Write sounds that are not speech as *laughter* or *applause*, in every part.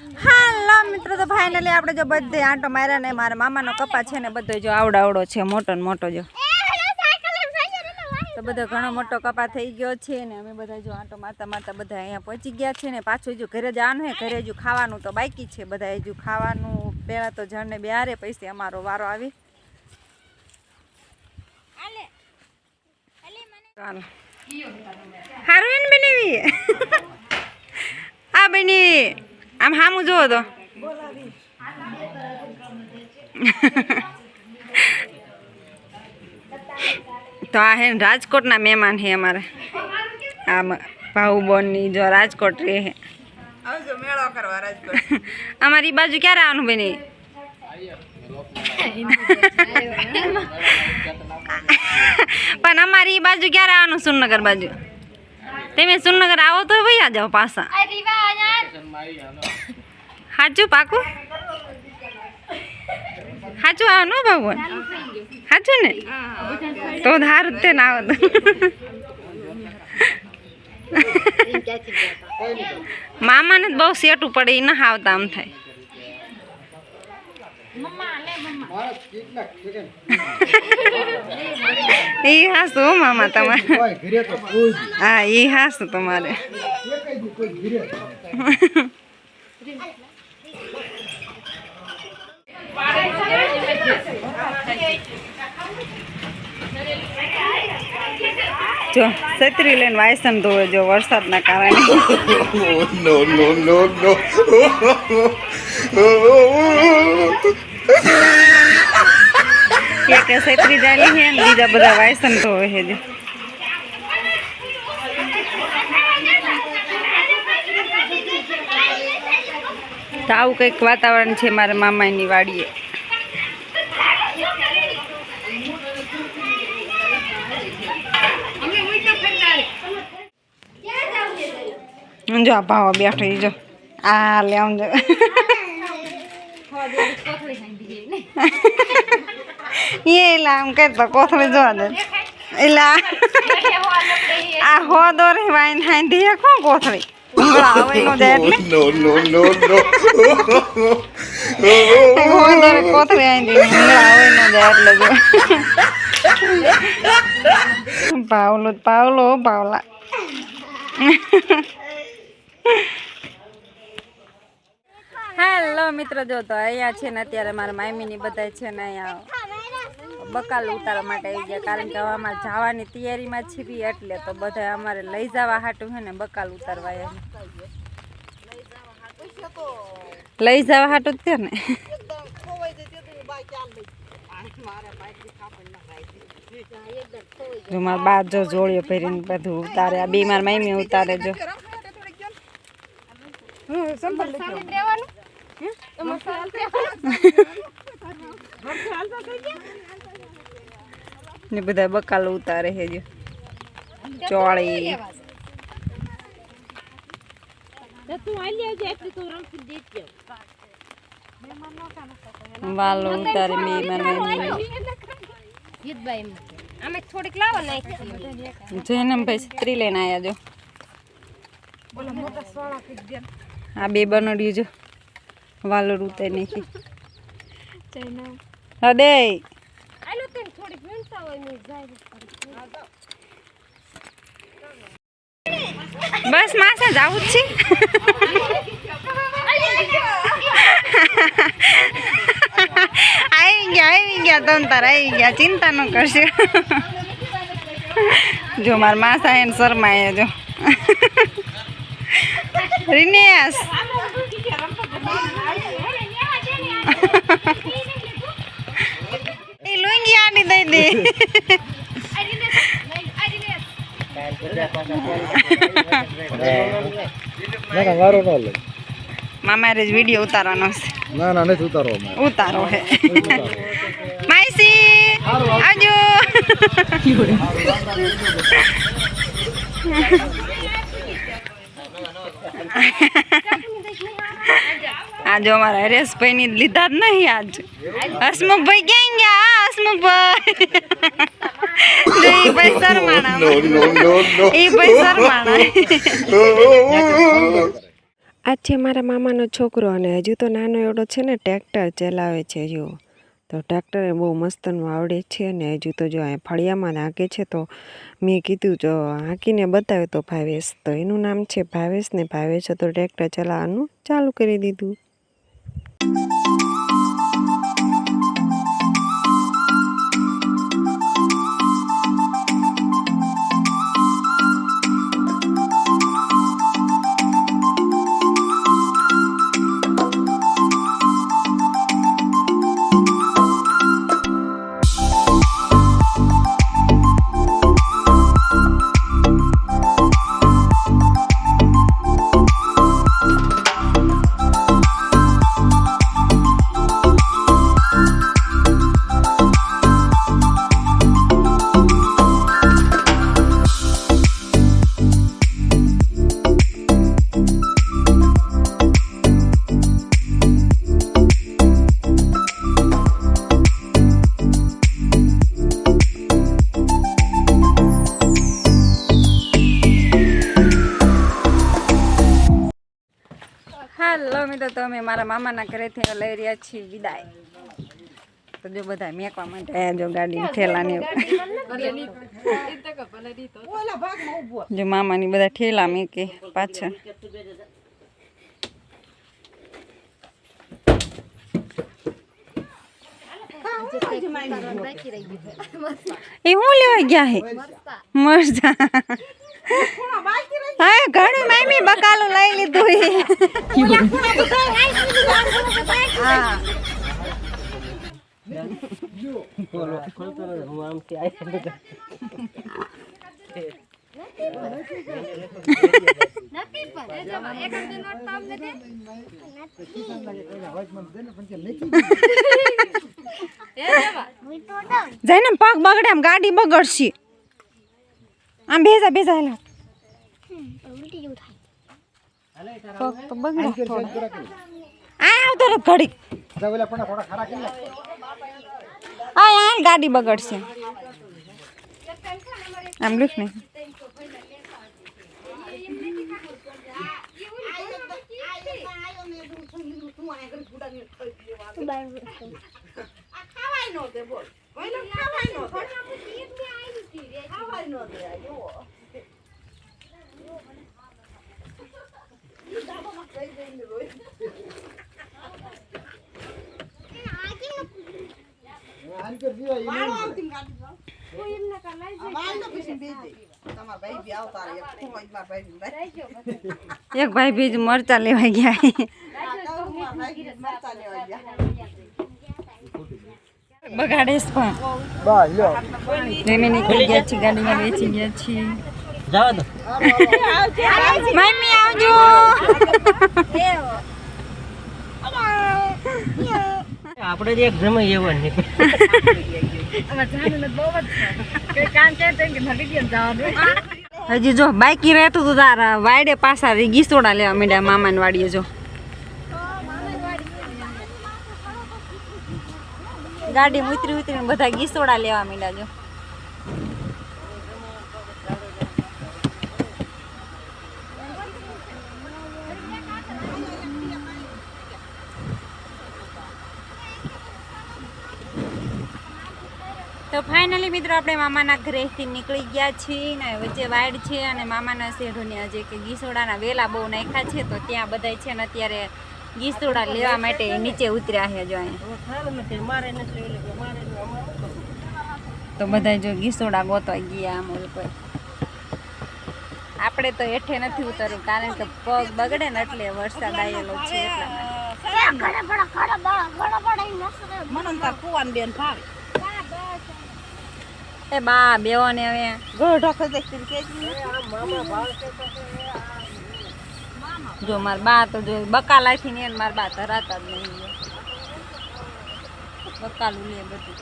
હાલો મિત્રો તો ફાઇનલી આપણે જો બધે આંટો માર્યા ને મારા મામાનો કપા છે ને બધો જો આવડો આવડો છે મોટો ને મોટો જો. તો બધો ઘણો મોટો કપા થઈ ગયો છે ને અમે બધા જો આંટો મારતા મારતા બધા અહીંયા પહોંચી ગયા છે ને. પાછું હજુ ઘરે જવાનું હે ઘરે હજુ ખાવાનું તો બાકી છે બધા હજુ ખાવાનું પહેલાં તો જણને બેહારે પૈસે અમારો વારો આવી. ચાલો સારું એને બનાવી? આ બની આમ હામું જોવો તો તો આ હે ને રાજકોટના મહેમાન છે અમારે આમ ભાઉબોનની જો રાજકોટ રહે છે આવજો મેળો કરવા રાજકોટ અમારી બાજુ ક્યારે આવવાનું બની પણ અમારી ઈ બાજુ ક્યારે આવવાનું સુરનગર બાજુ તમે સુરનગર આવો તો ભાઈ જાઓ પાછા સાચું પાકું? સાચું આવો ને ભગવાન સાચું ને? તો ધારું તે ના આવો તો. મામાને બહુ સેટું પડે એ ના આવતા આમ થાય. એ હાસું મામા તમારે. હા એ હાસું તમારે. જો છત્રી લઈને વાયસન ધોવે જો વરસાદના કારણે no, no, no, no. એક છત્રી છે ને બીજા બધા વાયસન ધોવે છે તો આવું કંઈક વાતાવરણ છે મારા મામાની વાડીએ. જો આ ભાવ બેઠો જો. આ લે આમ જો. *laughs* એ એલા આમ તો કોથળી જોવા દે. એલા આ હો દોરે વાઈન હાઈ દે કોણ કોથળી? ભૂંગળા આવે નો જાય એટલે no, no, no, no. હો દોરી કોથળી હાઈ દે ભૂંગળા આવે નો જાય એટલે જો પાવલો પાવલો પાવલા હેલો મિત્રો જો તો અહીંયા છે ને અત્યારે મારા મામીની બધા છે ને અહીંયા બકાલ ઉતારવા માટે આવી ગયા. કારણ કે હવે અમારે જવાની તૈયારીમાં છીએ એટલે તો બધા અમારે લઈ જવા હાટું છે ને બકાલ ઉતારવા એમ. લઈ જવા હાટું જ ને. જો મારા બા જો જોડીઓ ભરીને બધું ઉતારે. આ બીમાર મારા ઉતારે જો. *laughs* ને બધા બકાલ ઉતારે છે જો. ચોળી. વાલો ઉતારે મેં મારા મમ્મી થોડીક નાખી જૈનમ ભાઈ છત્રી લઈને આવ્યા જો. આ બે બનડ્યું જો. વાલો રૂતે નાખી. હદે આલો તો થોડીક વીણતા હોય ને જાય બસ માસા જાવું જ છે. આવી ગયા આવી ગયા, તમ તાર આવી ગયા. ચિંતા ન કરશે. જો માર માસા એને શરમાય જો. રિનેશ. આડી દઈ દે મામારે જ વીડિયો ઉતારવાનો છે ના ના નથી ઉતારવો ઉતારો હે માઈસી આવજો આ જો અમારા હરેશભાઈ ની લીધા જ નહીં આજ. હસમુખભાઈ ક્યાં ગયા? હસમુખભાઈ. *laughs* ભાઈ શરમાણા. ઈ ભાઈ શરમાણા. આજ છે મારા મામાનો છોકરો અને હજુ તો નાનો એવડો છે ને ટ્રેક્ટર ચલાવે છે જો. તો ટ્રેક્ટરે બહુ મસ્તનું આવડે છે અને હજુ તો જો અહીંયા ફળિયામાં હાંકે છે તો મેં કીધું જો હાંકીને બતાવ્યો તો ભાવેશ. તો એનું નામ છે ભાવેશ ને ભાવેશે તો ટ્રેક્ટર ચલાવવાનું ચાલુ કરી દીધું. thank you તો અમે મારા મામાના ઘરેથી લઈ રહ્યા છીએ વિદાય. તો જો બધા મેકવા માટે આયા જો ગાડી ઠેલા ને એવું. ઓલા ભાગમાં ઊભો. જો મામાની બધા ઠેલા મેકે પાછળ. એ હું લેવા ગયા હે? મરજા. હા ઘણું મામી બકાલું લઈ લીધું જઈને પગ બગડે આમ ગાડી બગડશે. આમ બેસા બેસા હેલા. પગ તો બગડે થોડો. આ આવતો રે ઘડી. આ ગાડી બગડશે. આમ લુક ને ખાવાય નો દે બોલ. ઓલા ખાવાય નો દે ખાવાય નો દે આ જુઓ. એક ભાઈ બીજ મરચા લેવા ગયા બગાડેશ પણ. બા, લ્યો. જઈને નીકળી ગયા છીએ ગાડીમાં બેસી ગયા છીએ. મમ્મી આવજો. આપણે જે એક જમાઈ એવા ને. હજી જો બાઈકી રહેતું તો તારા વાડે પાછા ગીસોડા લેવા માંડ્યા મામાની વાડીએ જો. ગાડી ઉતરી ઉતરીને બધા ગીસોડા લેવા માંડ્યા જો. તો ફાઇનલી મિત્રો આપણે મામાના ઘરેથી નીકળી ગયા છીએ ને વચ્ચે વાડ છે અને મામાના શેઢોની આજે કે ગીસોડાના વેલા બહુ નાખ્યા છે તો ત્યાં બધા છે ને અત્યારે ગીસોડા લેવા માટે નીચે ઉતર્યા છે જો અહીંયા? તો બધા જો ગીસોડા ગોતવા ગયા આમ ઓલ પર આપણે તો હેઠે નથી ઉતરવું કારણ કે પગ બગડે ને એટલે વરસાદ આવેલો છે એટલા ભાવે. એ બા બેવાને હવે. ગોઢો ખસે કે જો માર બા તો જો બકાલાથી ને મારા બા ધરાતા જ નહીં બકાલું લે બધું.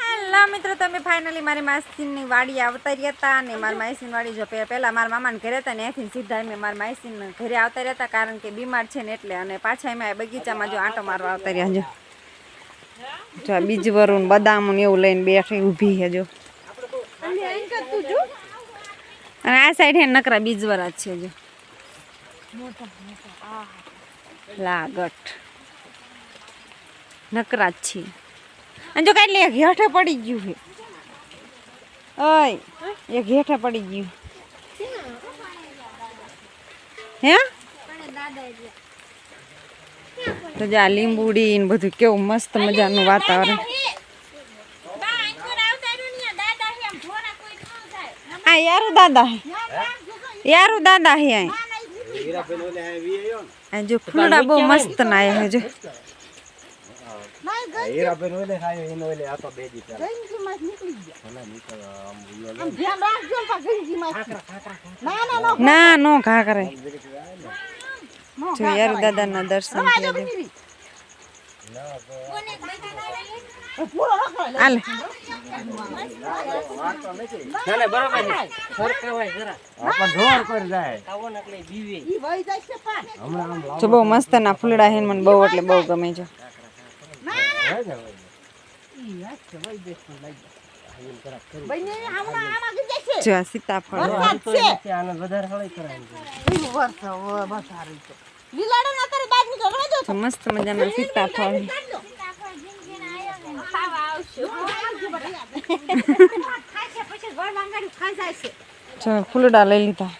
હેલો મિત્રો તમે ફાઇનલી મારી માસીનની વાડી આવતા રહ્યા હતા અને મારી માસીની વાડી જો પહેલાં પહેલા મારા મામાને ઘરે હતા ને એથી સીધા મેં મારા માસીને ઘરે આવતા રહ્યા હતા કારણ કે બીમાર છે ને એટલે અને પાછા એમાં બગીચામાં જો આંટો મારવા આવતા રહ્યા જો. જો આ બીજ વરું બદામ ને એવું લઈને બેઠી ઊભી છે જો. અને આ સાઈડ હે નકરા બીજવરા છે જો. લાગટ. નકરા જ છે. અને જો કાંઈ એક હેઠે પડી ગયું છે. ઓય, એક હેઠે પડી ગયું. હે? તો જા લીંબુડી ને બધું કેવું મસ્ત મજાનું વાતાવરણ. આ યારું દાદા યારું દાદા હે અહીં જો ફૂલડા બહુ મસ્ત ના હે જો. ને, ના ઘા કરે. જો જો દાદા ના દર્શન જો બહુ મસ્ત ના ફૂલડા હે મને બહુ એટલે બહુ ગમે છે. જો આ સીતાફળ. ના બાદ નીકળ રવા દો મસ્ત મજાના સીતાફળ જો ફૂલડા લઈ લીધા.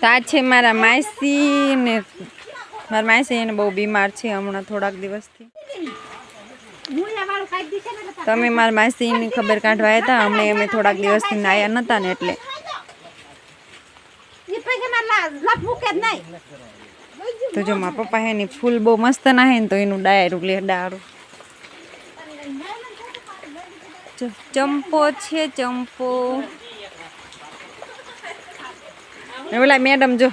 તો છે મારા માસી ને મારા માસી એને બહુ બીમાર છે હમણાં થોડાક દિવસથી. તમે મારા માસીની ખબર કાઢવા હતા અમને અમે થોડાક દિવસથી નાયા નહોતા ને એટલે. તો જો મારા પપ્પા હે ને ફૂલ બહુ મસ્ત ના હે ને તો એનું ડાયરું લે ડારું. ચંપો છે, ચંપો. પેલા મેડમ, જો.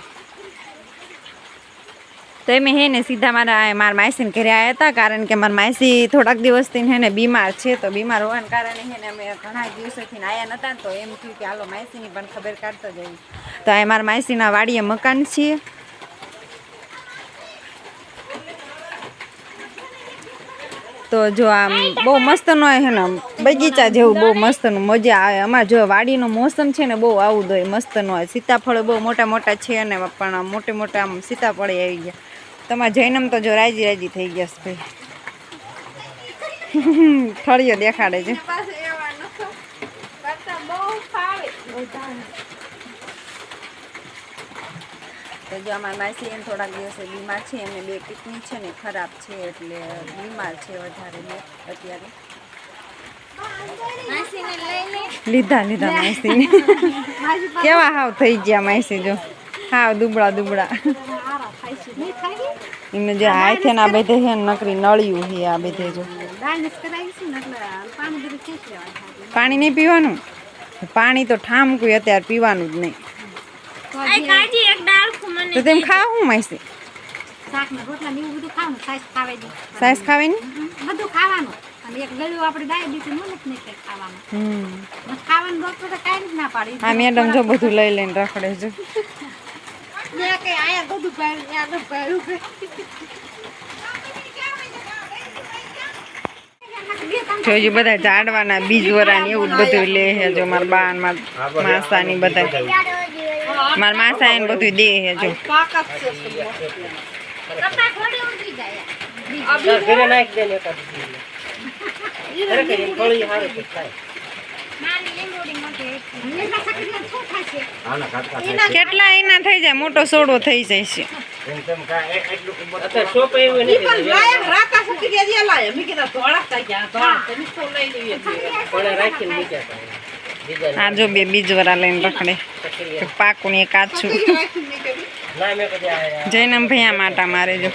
તો એમ હે ને સીધા મારા મારા માસીને ઘરે આવ્યા હતા, કારણ કે મારા માસી થોડાક દિવસથી હે ને બીમાર છે, તો બીમાર હોવાને કારણે હે ને અમે ઘણા દિવસોથી આવ્યા નહોતા તો એમ થયું કે હાલો માસીની પણ ખબર કાઢતો જઈએ તો આ મારા માસીના વાડીએ મકાન છે. તો જો આમ બહુ મસ્તનો હે ને બગીચા જેવું બહુ મસ્તનું મજા આવે. અમારે જો વાડીનો મોસમ છે ને બહુ આવું દોય મસ્ત નો હોય. સીતાફળ બહુ મોટા મોટા છે અને પણ મોટે મોટા આમ સીતાફળ આવી ગયા. તમારે જૈનમ તો જો રાજી રાજી થઈ ગયા છે ભાઈ. ઠળિયો દેખાડે છે. તો જો અમારા માસી એમ થોડાક દિવસે બીમાર છે એમને બે કિડની છે ને ખરાબ છે એટલે બીમાર છે વધારે ને અત્યારે. લીધા લીધા *laughs* માસી કેવા હાવ થઈ ગયા માસી જો. હાવ દુબળા દુબળા. એમને જે હાથે ના બધે છે ને નકરી નળિયું છે આ બધે જો. પાણી નહીં પીવાનું? પાણી તો ઠામકું અત્યારે પીવાનું જ નહીં. તો તેમ ખાવ હું માસી ને બધું ખાવાનું ખાવા સાસ એક ગળ્યું આપણે ડાયાબિટીસનું નથી નહીં ખાવાનું. ખાવાનું ડોક્ટર કાંઈ જ ના પાડી આ મેડમ જો બધું લઈ લઈને રખડે છે. મેં કઈ આયા બધું પાડ્યું ત્યાં તો પાડ્યું જોજો બધા ઝાડવાના બીજ વરાને એવું જ બધું લે છે. જો મારા બા ને મારા માસા ની બધા મારા માસા એને બધું દે છે જો. નાખી દે કેટલા એના થઈ જાય? મોટો સોડો થઈ જાય છે. એ- આ જો બે બીજ વરા લઈને રખડે પાકું કદી આ જૈનમ ભૈયા માટા મારે જો.